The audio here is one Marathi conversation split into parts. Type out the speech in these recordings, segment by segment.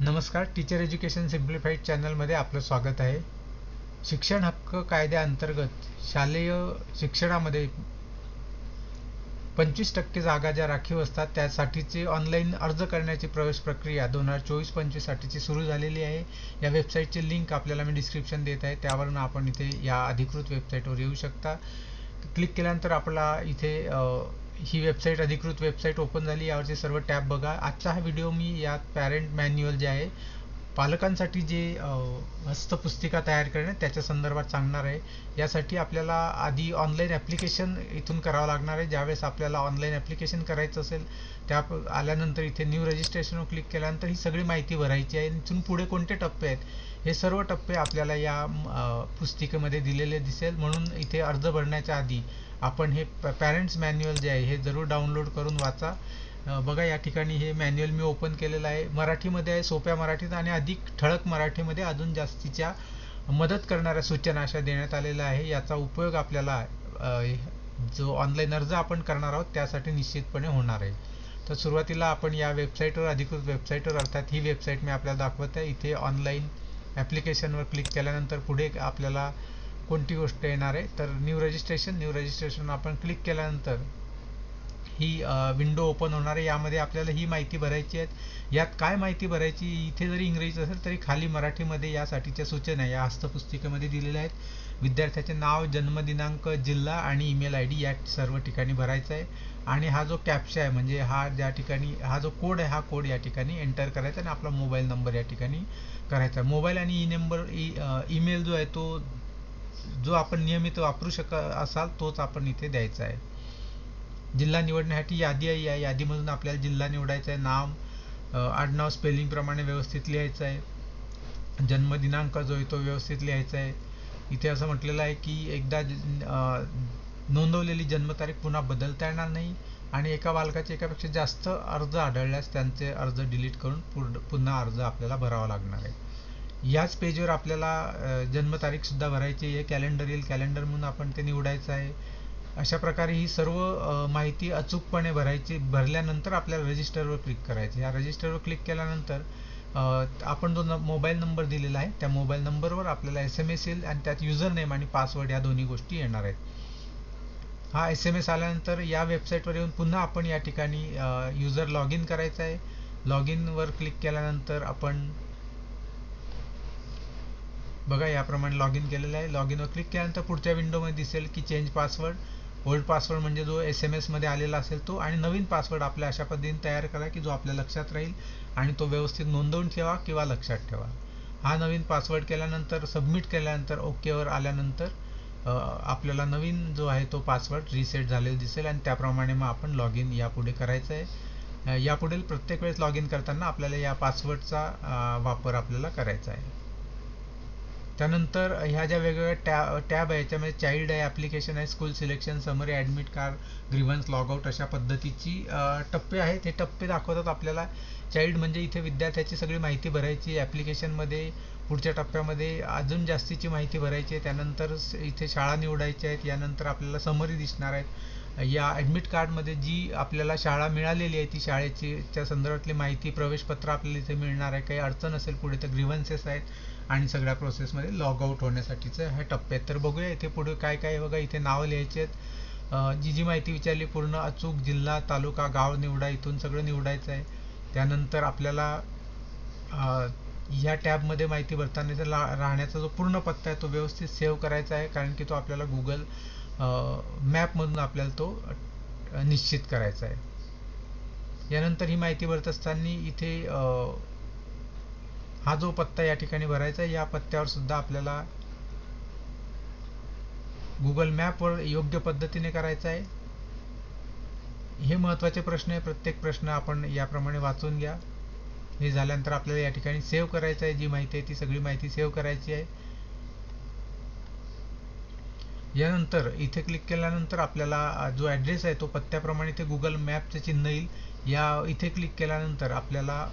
नमस्कार टीचर एज्युकेशन सिम्प्लिफाईड चॅनलमध्ये आपलं स्वागत आहे. शिक्षण हक्क कायद्याअंतर्गत शालेय शिक्षणामध्ये पंचवीस टक्के जागा ज्या राखीव असतात त्यासाठीचे ऑनलाईन अर्ज करण्याची प्रवेश प्रक्रिया दोन हजार चोवीस पंचवीससाठीची सुरू झालेली आहे. या वेबसाईटची लिंक आपल्याला मी डिस्क्रिप्शन देत आहे. त्यावरून आपण इथे या अधिकृत वेबसाईटवर येऊ शकता. क्लिक केल्यानंतर आपला इथे ही वेबसाईट अधिकृत वेबसाईट ओपन झाली. यावरचे सर्व टॅब बघा. आजचा हा व्हिडिओ मी यात पॅरेंट मॅन्युअल जे आहे पालकांसाठी जे हस्तपुस्तिका तयार करणे त्याच्या संदर्भात सांगणार आहे. यासाठी आपल्याला आधी ऑनलाईन ॲप्लिकेशन इथून करावं लागणार आहे. ज्यावेळेस आपल्याला ऑनलाईन ॲप्लिकेशन करायचं असेल त्या आल्यानंतर इथे न्यू रजिस्ट्रेशनवर क्लिक केल्यानंतर ही सगळी माहिती भरायची आहे. इथून पुढे कोणते टप्पे आहेत? हे सर्व टप्पे आपल्याला या पुस्तिकेमध्ये दिलेले दिसेल. म्हणून इथे अर्ज भरण्याच्या आधी आपण हे पॅरेंट्स मॅन्युअल जे आहे हे जरूर डाउनलोड करून वाचा. बघा या ठिकाणी हे मॅन्युअल मी ओपन केलेलं आहे. मराठीमध्ये आहे सोप्या मराठीत आणि अधिक ठळक मराठीमध्ये अजून जास्तीच्या मदत करणाऱ्या सूचना अशा देण्यात आलेल्या आहे. याचा उपयोग आपल्याला जो ऑनलाईन अर्ज आपण करणार आहोत त्यासाठी निश्चितपणे होणार आहे. तर सुरुवातीला आपण या वेबसाईटवर अधिकृत वेबसाईटवर अर्थात ही वेबसाईट मी आपल्याला दाखवत आहे. इथे ऑनलाईन ॲप्लिकेशनवर क्लिक केल्यानंतर पुढे आपल्याला कोणती गोष्ट येणार आहे? तर न्यू रजिस्ट्रेशन न्यू रजिस्ट्रेशन आपण क्लिक केल्यानंतर ही विंडो ओपन होणार आहे यामध्ये आपल्याला ही माहिती भरायची आहे. यात काय माहिती भरायची इथे जरी इंग्रजीत असेल तरी खाली मराठीमध्ये यासाठीच्या सूचना या हस्तपुस्तिकेमध्ये दिलेल्या आहेत. विद्यार्थ्याचे नाव जन्मदिनांक जिल्हा आणि ईमेल आय डी या सर्व ठिकाणी भरायचा आहे. आणि हा जो कॅप्शा आहे म्हणजे हा ज्या ठिकाणी हा जो कोड आहे हा कोड या ठिकाणी एंटर करायचा आणि आपला मोबाईल नंबर या ठिकाणी करायचा मोबाईल आणि ई नंबर ईमेल जो आहे तो जो आपण नियमित वापरू शक असाल तोच आपण इथे द्यायचा आहे. जिल्हा निवडण्यासाठी यादी आहे. या यादीमधून आपल्याला जिल्हा निवडायचा आहे नाव आडनाव स्पेलिंगप्रमाणे व्यवस्थित लिहायचं आहे जन्मदिनांक जो आहे तो व्यवस्थित लिहायचा आहे इथे असं म्हटलेलं आहे की एकदा नोंदवलेली जन्मतारीख पुन्हा बदलता येणार नाही आणि एका बालकाचे एकापेक्षा जास्त अर्ज आढळल्यास त्यांचे अर्ज डिलीट करून पुन्हा अर्ज आपल्याला भरावा लागणार आहे. याच पेजवर आपल्याला जन्मतारीखसुद्धा भरायची आहे. कॅलेंडर येईल. कॅलेंडर म्हणून आपण ते निवडायचं आहे. अशा प्रकारे ही सर्व माहिती अचूकपणे भरायची भरल्यानंतर आपल्याला रजिस्टरवर क्लिक करायचे. या रजिस्टरवर क्लिक केल्यानंतर आपण जो मोबाईल नंबर दिलेला आहे त्या मोबाईल नंबरवर आपल्याला एस एम एस येईल आणि त्यात युजर नेम आणि पासवर्ड या दोन्ही गोष्टी येणार आहेत. हा एस एम एस आल्यानंतर या वेबसाईटवर येऊन पुन्हा आपण या ठिकाणी युजर लॉग इन करायचं आहे. लॉग इनवर क्लिक केल्यानंतर आपण बघा याप्रमाणे लॉग इन केलेलं आहे. लॉग इनवर क्लिक केल्यानंतर पुढच्या विंडोमध्ये दिसेल की चेंज पासवर्ड ओल्ड पासवर्ड म्हणजे जो एस एम एसमध्ये आलेला असेल तो आणि नवीन पासवर्ड आपल्या अशा पद्धतीने तयार करा की जो आपल्या लक्षात राहील आणि तो व्यवस्थित नोंदवून ठेवा किंवा लक्षात ठेवा. हा नवीन पासवर्ड केल्यानंतर सबमिट केल्यानंतर ओकेवर आल्यानंतर आपल्याला नवीन जो आहे तो पासवर्ड रिसेट झालेला दिसेल आणि त्याप्रमाणे मग आपण लॉग इन यापुढे करायचं आहे यापुढील प्रत्येक वेळेस लॉग इन करताना आपल्याला या पासवर्डचा वापर आपल्याला करायचा आहे. त्यानंतर ह्या ज्या वेगवेगळ्या टॅ टॅब आहे याच्यामध्ये चाइल्ड आहे ॲप्लिकेशन आहे school selection summary admit card grievance logout अशा पद्धतीची टप्पे आहेत. हे टप्पे दाखवतात आपल्याला. चाइल्ड म्हणजे इथे विद्यार्थ्याची सगळी माहिती भरायची ॲप्लिकेशनमध्ये पुढच्या टप्प्यामध्ये अजून जास्तीची माहिती भरायची आहे. त्यानंतर इथे शाळा निवडायच्या आहेत. यानंतर आपल्याला समरी दिसणार आहेत. या ॲडमिट कार्डमध्ये जी आपल्याला शाळा मिळालेली आहे ती शाळेची त्या संदर्भातली माहिती प्रवेशपत्र आपल्याला इथे मिळणार आहे. काही अडचण असेल पुढे तर ग्रीव्हन्सेस आहेत. आणि सगळ्या प्रोसेसमध्ये लॉग आउट होण्यासाठीचे हे टप्पे आहेत. तर बघूया इथे पुढे काय काय बघा. इथे नावं लिहायचे आहेत. जी जी माहिती विचारली पूर्ण अचूक जिल्हा तालुका गाव निवडा इथून सगळं निवडायचं आहे. त्यानंतर आपल्याला ह्या टॅबमध्ये माहिती भरताना राहण्याचा जो पूर्ण पत्ता आहे तो व्यवस्थित सेव्ह करायचा आहे. कारण की तो आपल्याला गुगल मॅपमधून आपल्याला तो निश्चित करायचा आहे. यानंतर ही माहिती भरत असताना इथे हा जो पत्ता या ठिकाणी भरायचा आहे या पत्त्यावर सुद्धा आपल्याला गुगल मॅपवर योग्य पद्धतीने करायचा आहे. हे महत्त्वाचे प्रश्न आहे. प्रत्येक प्रश्न आपण याप्रमाणे वाचून घ्या. हे झाल्यानंतर आपल्याला या ठिकाणी सेव्ह करायचं आहे. जी माहिती आहे ती सगळी माहिती सेव्ह करायची आहे. यानंतर इथे क्लिक केल्यानंतर आपल्याला जो ॲड्रेस आहे तो पत्त्याप्रमाणे ते गुगल मॅपचे चिन्ह येईल. या इथे क्लिक केल्यानंतर आपल्याला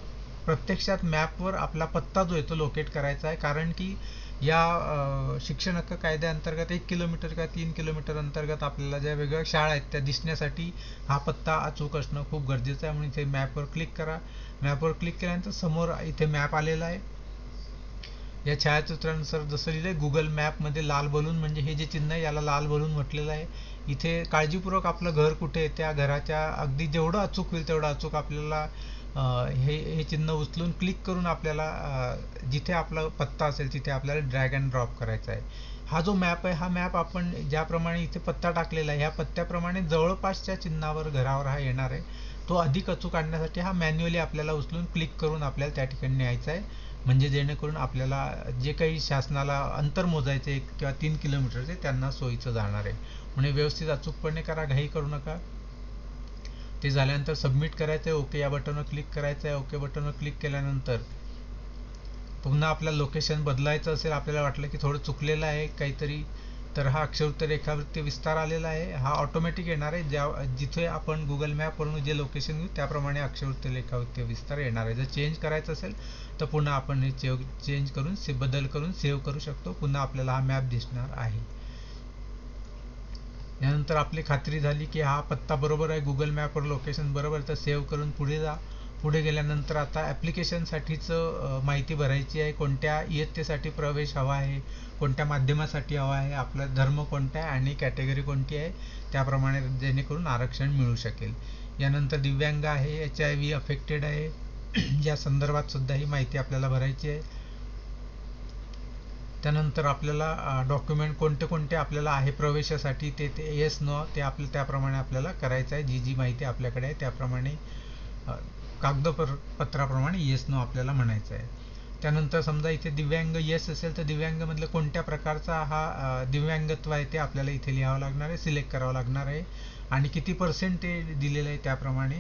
प्रत्यक्षात मॅपवर आपला पत्ता जो आहे तो लोकेट करायचा आहे. कारण की या शिक्षण हक्क कायद्याअंतर्गत एक किलोमीटर किंवा तीन किलोमीटर अंतर्गत आपल्याला ज्या वेगवेगळ्या शाळा आहेत त्या दिसण्यासाठी हा पत्ता अचूक असणं खूप गरजेचं आहे. म्हणून इथे मॅपवर क्लिक करा. मॅपवर क्लिक केल्यानंतर समोर इथे मॅप आलेला आहे. या छायाचित्रानुसार जसं लिहिलंय गुगल मॅपमध्ये लाल बलून म्हणजे हे जे चिन्ह आहे याला लाल बलून म्हटलेलं आहे. इथे काळजीपूर्वक आपलं घर कुठे आहे त्या घराच्या अगदी जेवढं अचूक होईल तेवढं अचूक आपल्याला हे हे चिन्ह उचलून क्लिक करून आपल्याला जिथे आपला पत्ता असेल तिथे आपल्याला ड्रॅग अँड ड्रॉप करायचा आहे. हा जो मॅप आहे हा मॅप आपण ज्याप्रमाणे इथे पत्ता टाकलेला आहे ह्या पत्त्याप्रमाणे जवळपासच्या चिन्हावर घरावर हा येणार आहे. तो अधिक अचूक आणण्यासाठी हा मॅन्युअली आपल्याला उचलून क्लिक करून आपल्याला त्या ठिकाणी न्यायचा आहे. म्हणजे जेणेकरून आपल्याला जे काही शासनाला अंतर मोजायचे किंवा तीन किलोमीटरचे त्यांना सोयीचं जाणार आहे. म्हणजे व्यवस्थित अचूकपणे करा घाई करू नका. ते झाल्यानंतर सबमिट करायचं आहे ओके या बटनवर क्लिक करायचं आहे ओके बटनवर क्लिक केल्यानंतर पुन्हा आपल्याला लोकेशन बदलायचं असेल आपल्याला वाटलं की थोडं चुकलेलं आहे काहीतरी तर हा अक्षरवृत्त रेखावृत्ती विस्तार आलेला आहे हा ऑटोमॅटिक येणार आहे ज्या जिथे आपण गुगल मॅपवरून जे लोकेशन घेऊ त्याप्रमाणे अक्षरवृत्त रेखावृत्ती विस्तार येणार आहे. जर चेंज करायचं असेल तर पुन्हा आपण हे चेंज करून से बदल करून सेव्ह करू शकतो पुन्हा आपल्याला हा मॅप दिसणार आहे. यानंतर आपली खात्री झाली की हा पत्ता बरोबर आहे गुगल मॅपवर लोकेशन बरोबर तर सेव्ह करून पुढे जा. पुढे गेल्यानंतर आता ॲप्लिकेशनसाठीचं माहिती भरायची आहे. कोणत्या इयत्तेसाठी प्रवेश हवा आहे? कोणत्या माध्यमासाठी हवा आहे? आपला धर्म कोणता आहे? आणि कॅटेगरी कोणती आहे? त्याप्रमाणे जेणेकरून आरक्षण मिळू शकेल. यानंतर दिव्यांग आहे एच आय व्ही अफेक्टेड आहे. या संदर्भात सुद्धा ही माहिती आपल्याला भरायची आहे. त्यानंतर आपल्याला डॉक्युमेंट कोणते कोणते आपल्याला आहे प्रवेशासाठी ते ते येस न ते आपलं त्याप्रमाणे आपल्याला करायचं आहे. जी जी माहिती आपल्याकडे आहे त्याप्रमाणे कागदपत्राप्रमाणे येस नो आपल्याला म्हणायचं आहे. त्यानंतर समजा इथे दिव्यांग येस असेल तर दिव्यांगमधलं कोणत्या प्रकारचा हा दिव्यांगत्व आहे ते आपल्याला इथे लिहावं लागणार आहे सिलेक्ट करावं लागणार आहे. आणि किती पर्सेंट ते दिलेलं आहे त्याप्रमाणे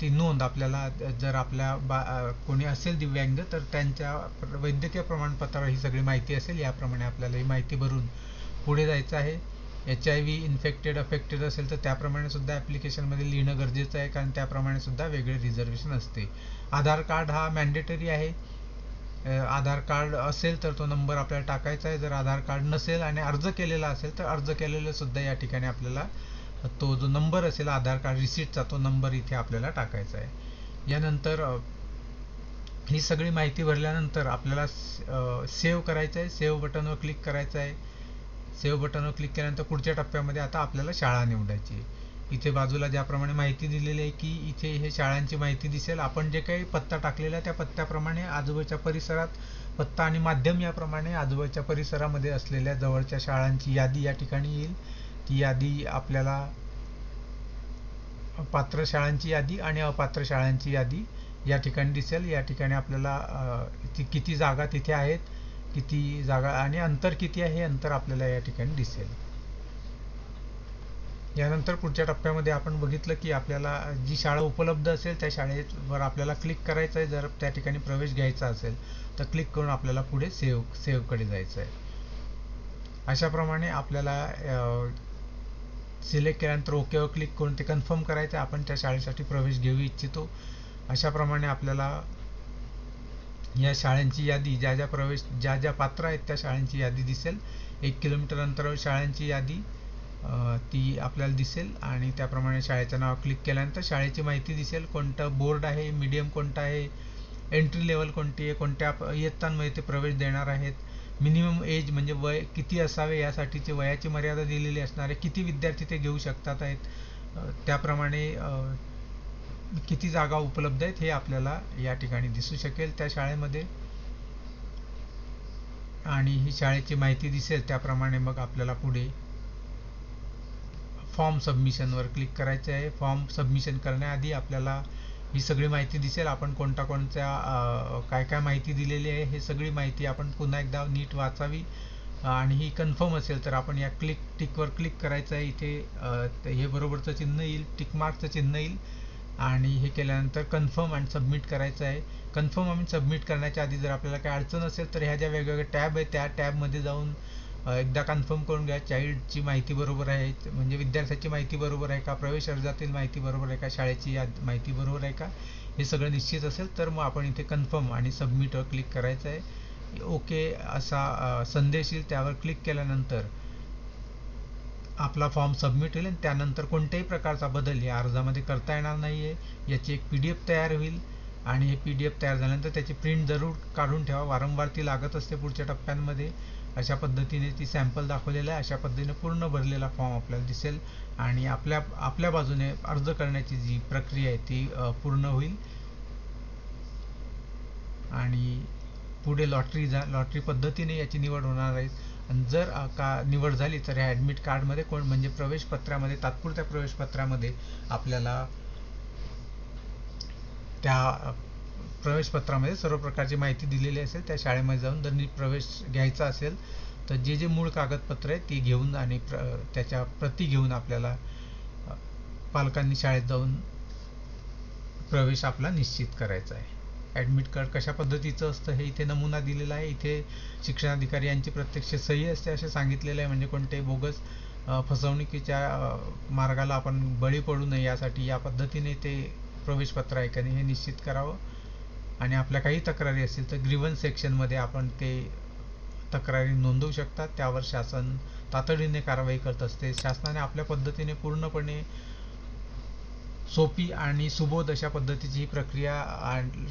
ती नोंद आपल्याला जर आपल्या बा कोणी असेल दिव्यांग तर त्यांच्या वैद्यकीय प्रमाणपत्रावर ही सगळी माहिती असेल. याप्रमाणे आपल्याला ही माहिती भरून पुढे जायचं आहे. H I V infected affected असेल तर त्याप्रमाणे सुद्धा ॲप्लिकेशनमध्ये लिहिणं गरजेचं आहे. कारण त्याप्रमाणे सुद्धा वेगळे रिझर्वेशन असते. आधार कार्ड हा मॅन्डेटरी आहे. आधार कार्ड असेल तर तो नंबर आपल्याला टाकायचा आहे. जर आधार कार्ड नसेल आणि अर्ज केलेला असेल तर अर्ज केलेलं सुद्धा या ठिकाणी आपल्याला तो जो नंबर असेल आधार कार्ड रिसिटचा तो नंबर इथे आपल्याला टाकायचा आहे. यानंतर ही सगळी माहिती भरल्यानंतर आपल्याला सेव्ह करायचं आहे. सेव्ह बटनवर क्लिक करायचं आहे. सेव्ह बटनवर क्लिक केल्यानंतर पुढच्या टप्प्यामध्ये आता आपल्याला शाळा निवडायची इथे बाजूला ज्याप्रमाणे माहिती दिलेली आहे की इथे हे शाळांची माहिती दिसेल. आपण जे काही पत्ता टाकलेला आहे त्या पत्त्याप्रमाणे आजूबाजूच्या परिसरात पत्ता आणि माध्यम याप्रमाणे आजूबाजूच्या परिसरामध्ये असलेल्या जवळच्या शाळांची यादी या ठिकाणी येईल. ती यादी आपल्याला पात्र शाळांची यादी आणि अपात्र शाळांची यादी या ठिकाणी दिसेल. या ठिकाणी आपल्याला किती जागा तिथे आहेत किती जागा आणि अंतर किती आहे हे अंतर आपल्याला या ठिकाणी दिसेल. यानंतर पुढच्या टप्प्यामध्ये आपण बघितलं की आपल्याला जी शाळा उपलब्ध असेल त्या शाळेवर आपल्याला क्लिक करायचं आहे. जर त्या ठिकाणी प्रवेश घ्यायचा असेल तर क्लिक करून आपल्याला पुढे सेव्ह सेव्हकडे जायचं आहे. अशाप्रमाणे आपल्याला सिलेक्ट केल्यानंतर ओकेवर क्लिक करून ते कन्फर्म करायचं आपण त्या शाळेसाठी प्रवेश घेऊ इच्छितो. अशाप्रमाणे आपल्याला या शाळांची यादी ज्या ज्या प्रवेश ज्या ज्या पात्र आहेत त्या शाळांची यादी दिसेल. एक किलोमीटर अंतरावर शाळांची यादी ती आपल्याला दिसेल आणि त्याप्रमाणे शाळेचं नाव क्लिक केल्यानंतर शाळेची माहिती दिसेल. कोणतं बोर्ड आहे मीडियम कोणतं आहे एंट्री लेवल कोणती आहे कोणत्या इयत्तांमध्ये ते प्रवेश देणार आहेत. मिनिमम एज म्हणजे वय किती असावे यासाठीचे वयाची मर्यादा दिलेली असणारे किती विद्यार्थी ते घेऊ शकतात आहेत त्याप्रमाणे किती जागा उपलब्ध आहेत हे आपल्याला या ठिकाणी दिसू शकेल त्या शाळेमध्ये. आणि ही शाळेची माहिती दिसेल त्याप्रमाणे मग आपल्याला पुढे फॉर्म सबमिशनवर क्लिक करायचे आहे. फॉर्म सबमिशन करण्याआधी आपल्याला ही सगळी माहिती दिसेल. आपण कोणत्या कोणत्या काय काय माहिती दिलेली आहे हे सगळी माहिती आपण पुन्हा एकदा नीट वाचावी. आणि ही कन्फर्म असेल तर आपण या क्लिक टिकवर क्लिक करायचं आहे. इथे हे बरोबरचं चिन्ह येईल टिकमार्कचं चिन्ह येईल. आणि हे केल्यानंतर कन्फर्म आणि सबमिट करायचं आहे. कन्फर्म आणि सबमिट करण्याच्या आधी जर आपल्याला काही अडचण असेल तर ह्या ज्या वेगवेगळ्या टॅब आहेत त्या टॅबमध्ये जाऊन एकदा कन्फर्म करून घ्या चाईल्डची माहिती बरोबर आहे म्हणजे विद्यार्थ्याची माहिती बरोबर आहे का प्रवेश अर्जातील माहिती बरोबर आहे का शाळेची माहिती बरोबर आहे का हे सगळं निश्चित असेल तर मग आपण इथे कन्फर्म आणि सबमिटवर क्लिक करायचं आहे. ओके असा संदेश येईल त्यावर क्लिक केल्यानंतर आपला फॉर्म सबमिट होईल आणि त्यानंतर कोणत्याही प्रकारचा बदल या अर्जामध्ये करता येणार नाही आहे याची एक पी डी एफ तयार होईल. आणि हे पी डी एफ तयार झाल्यानंतर त्याची प्रिंट जरूर काढून ठेवा. वारंवार ती लागत असते पुढच्या टप्प्यांमध्ये. अशा पद्धतीने ती सॅम्पल दाखवलेलं आहे. अशा पद्धतीने पूर्ण भरलेला फॉर्म आपल्याला दिसेल. आणि आपल्या आपल्या बाजूने अर्ज करण्याची जी प्रक्रिया आहे ती पूर्ण होईल. आणि पुढे लॉटरी जा लॉटरी पद्धतीने याची निवड होणार आहे. आणि जर का निवड झाली तर ह्या ॲडमिट कार्डमध्ये कोण म्हणजे प्रवेश पत्रामध्ये तात्पुरत्या प्रवेशपत्रामध्ये आपल्याला त्या प्रवेशपत्रामध्ये सर्व प्रकारची माहिती दिलेली असेल त्या शाळेमध्ये जाऊन जर प्रवेश घ्यायचा असेल तर जे जे मूळ कागदपत्र आहे ती घेऊन आणि प्र त्याच्या प्रती घेऊन आपल्याला पालकांनी शाळेत जाऊन प्रवेश आपला निश्चित करायचा आहे. ॲडमिट कार्ड कशा पद्धतीचं असतं हे इथे नमुना दिलेला आहे. इथे शिक्षणाधिकारी यांची प्रत्यक्ष सही असते असे सांगितलेले आहे. म्हणजे कोणते बोगस फसवणुकीच्या मार्गाला आपण बळी पडू नये यासाठी या पद्धतीने ते प्रवेशपत्र आहे का नाही हे निश्चित करावं. आणि आपल्या काही तक्रारी असतील तर ग्रीवन सेक्शनमध्ये आपण ते तक्रारी नोंदवू शकतात. त्यावर शासन तातडीने कारवाई करत असते. शासनाने आपल्या पद्धतीने पूर्णपणे सोपी आणि सुबोध अशा पद्धतीची ही प्रक्रिया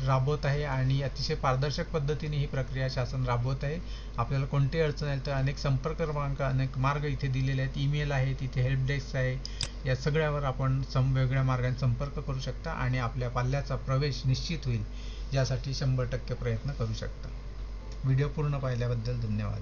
राबवत आहे आणि अतिशय पारदर्शक पद्धतीने ही प्रक्रिया शासन राबवत आहे. आपल्याला कोणतीही अडचण आली तर अनेक संपर्क क्रमांक अनेक मार्ग इथे दिलेले आहेत. ईमेल आहे तिथे हेल्प डेस्क आहे. या सगळ्यावर आपण सम वेगवेगळ्या मार्गाने संपर्क करू शकता आणि आपल्या पाल्याचा प्रवेश निश्चित होईल. यासाठी शंभर टक्के प्रयत्न करू शकता. व्हिडिओ पूर्ण पाहिल्याबद्दल धन्यवाद.